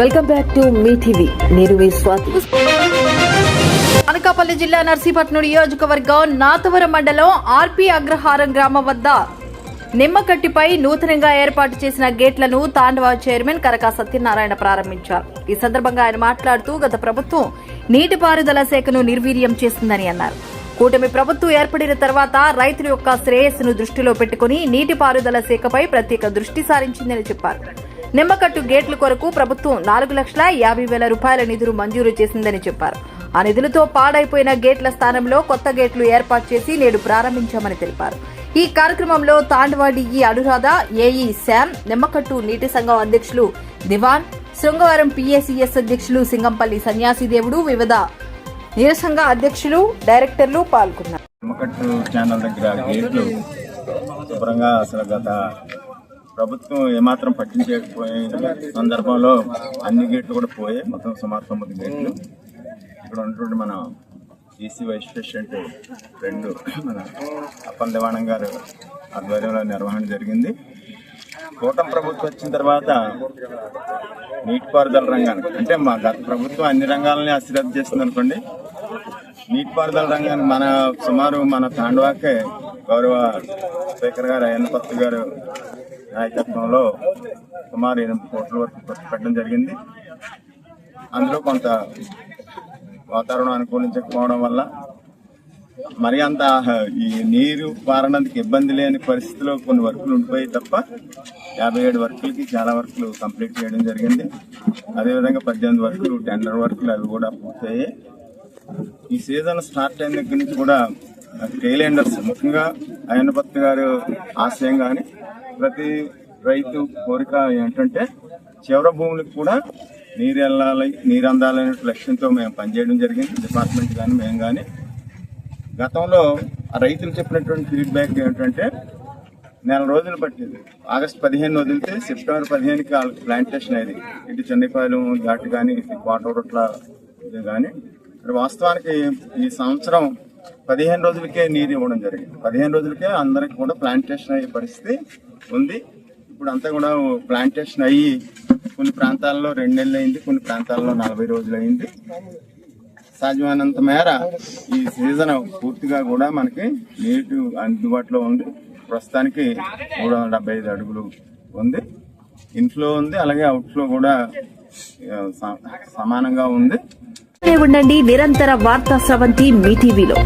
Welcome back to మీ TV. నేను మీ స్వాతి. అనకాపల్లి జిల్లా నర్సీపట్నం నియోజకవర్గం నాతవరం మండలం ఆర్పి అగ్రహారం గ్రామం వద్ద నిమ్మకట్టిపై నూతనంగా ఏర్పాటు చేసిన గేట్లను తాండవ చైర్మన్ కరకా సత్యనారాయణ ప్రారంభించారు. ఈ సందర్భంగా ఆయన మాట్లాడుతూ గత ప్రభుత్వం నీటిపారుదల శాఖను నిర్వీర్యం చేసిందని అన్నారు. కూటమి ప్రభుత్వం ఏర్పడిన తర్వాత రైతుల యొక్క శ్రేయస్సును దృష్టిలో పెట్టుకుని నీటిపారుదల శాఖపై ప్రత్యేక దృష్టి సారించిందని చెప్పారు. నిమ్మకట్టు గేట్ల కొరకు ప్రభుత్వం నాలుగు లక్షల యాభై వేల రూపాయల నిధులు మంజూరు చేసిందని చెప్పారు. ఆ నిధులతో పాడైపోయిన గేట్ల స్థానంలో కొత్త గేట్లు ఏర్పాటు చేసి నేడు ప్రారంభించామని తెలిపారు. ఈ కార్యక్రమంలో తాండవాడి ఈ అనురాధ ఏఈ శామ్ నిమ్మకట్టు నీటి సంఘం అధ్యక్షులు దివాన్ శృంగవరం పిఏసిఎస్ అధ్యక్షులు సింగంపల్లి సన్యాసిదేవుడు వివిధ నిరసంగ అధ్యక్షులు డైరెక్టర్లు పాల్గొన్నారు. నిమ్మకట్టు ఛానల్ దగ్గర గేట్లు శుభ్రంగా అసలు గత ప్రభుత్వం ఏమాత్రం పట్టించకపోయిన సందర్భంలో అన్ని గేట్లు కూడా పోయాయి. మొత్తం సుమారు తొమ్మిది గేట్లు. ఇక్కడ ఉన్నటువంటి మన ఈసీ వైస్ ప్రెసిడెంట్ రెండు మన అప్పన్ దివాణం గారు ఆధ్వర్యంలో నిర్వహణ జరిగింది. కూటమి ప్రభుత్వం వచ్చిన తర్వాత నీటిపారుదల రంగానికి అంటే మా గత ప్రభుత్వం అన్ని రంగాలని అశ్రద్ధ చేస్తుంది అనుకోండి. నీటిపారుదల రంగాన్ని మన సుమారు మన తాండవాకే గౌరవ స్పీకర్ గారు అయ్యన్నపత్తు గారు నాయకత్వంలో సుమారు ఎనిమిది కోట్ల వరకు ఖర్చు పెట్టడం జరిగింది. అందులో కొంత వాతావరణం అనుకూలించకపోవడం వల్ల మరి అంత ఈ నీరు పారనందుకు ఇబ్బంది లేని పరిస్థితిలో కొన్ని వర్కులు ఉండిపోయి తప్ప యాభై ఏడు వర్కులకి చాలా వర్కులు కంప్లీట్ చేయడం జరిగింది. అదేవిధంగా పద్దెనిమిది వర్కులు టెండర్ వర్కులు అవి కూడా పూర్తయ్యాయి. ఈ సీజన్ స్టార్ట్ అయిన దగ్గర నుంచి కూడా టైలెండర్స్ ముఖ్యంగా అయ్యన్నపత్రి గారు ఆశయం కానీ ప్రతి రైతు కోరిక ఏంటంటే చివరి భూములకు కూడా నీరు వెళ్ళాలి నీరు అందాలనే లక్ష్యంతో మేము పనిచేయడం జరిగింది. డిపార్ట్మెంట్ కానీ మేము కానీ గతంలో ఆ రైతులు చెప్పినటువంటి ఫీడ్బ్యాక్ ఏమిటంటే నెల రోజులు పట్టింది. ఆగస్ట్ పదిహేను వదిలితే సెప్టెంబర్ పదిహేనుకి వాళ్ళకి ప్లాంటేషన్ అయింది ఇటు చెన్నైపాలెం ఘాట్ కానీ ఇటు కోటరొట్ల ఇది కానీ వాస్తవానికి ఈ సంవత్సరం పదిహేను రోజులకే నీరు ఇవ్వడం జరిగింది. పదిహేను రోజులకే అందరికి కూడా ప్లాంటేషన్ అయ్యే పరిస్థితి ఉంది. ఇప్పుడు అంతా కూడా ప్లాంటేషన్ అయ్యి కొన్ని ప్రాంతాల్లో రెండు నెలలు అయింది కొన్ని ప్రాంతాల్లో నలభై రోజులు అయింది. సాధ్యమైనంత మేర ఈ సీజన్ పూర్తిగా కూడా మనకి నీటి అందుబాటులో ఉంది. ప్రస్తుతానికి మూడు వందల డెబ్బై ఐదు అడుగులు ఉంది. ఇన్ఫ్లో ఉంది అలాగే అవుట్ఫ్లో కూడా స- సమానంగా ఉంది. ఉండండి. నిరంతర వార్తా స్రవంతి మీ టీవీలో.